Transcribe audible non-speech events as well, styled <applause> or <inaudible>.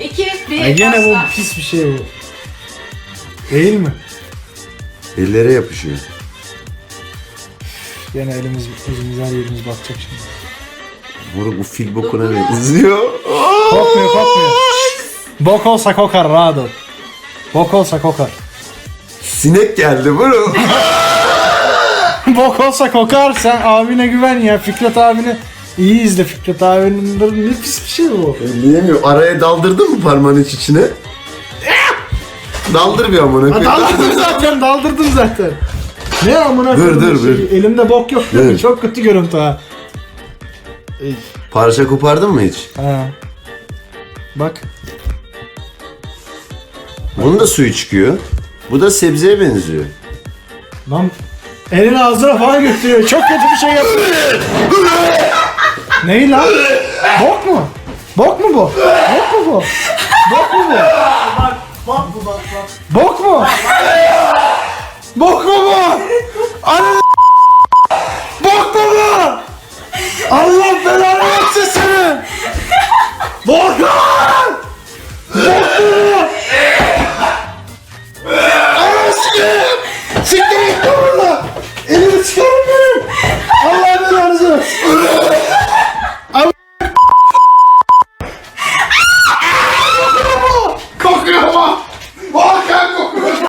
2, 1, Ay gene bu başla. pis bir şey bu. Değil mi? Ellere yapışıyor. Gene elimiz, yüzümüz her yerimiz batacak şimdi. Moruk bu fil bokuna benziyor. Kokmuyor kokmuyor. Bok olsa kokar ol. Bok olsa kokar. Sinek geldi bunu. <laughs> Bok olsa kokar sen abine güven ya. Fikret abini iyi izle Fikret abinin ne pis bir şey bu. Elleyemiyor. Araya daldırdın mı parmağın iç içine? Daldır bir amına Ha, koyayım. daldırdım zaten daldırdım zaten. Ne amına Dur, koyduğum dur, şey. dur. Elimde bok yok? Dur. <laughs> Çok kötü görüntü ha. Parça kopardın mı hiç? Ha. Bak. Bunun da suyu çıkıyor. Bu da sebzeye benziyor. Lan elini ağzına falan götürüyor. Çok kötü bir şey yapıyor. <laughs> Ney lan? Bok mu? Bok mu bu? Bok mu bu? Bok mu bu? Bak, bak bu bak bak. Bok mu? Bok mu bu? Anne Bok mu bu? Allah belanı versin seni! Bok mu?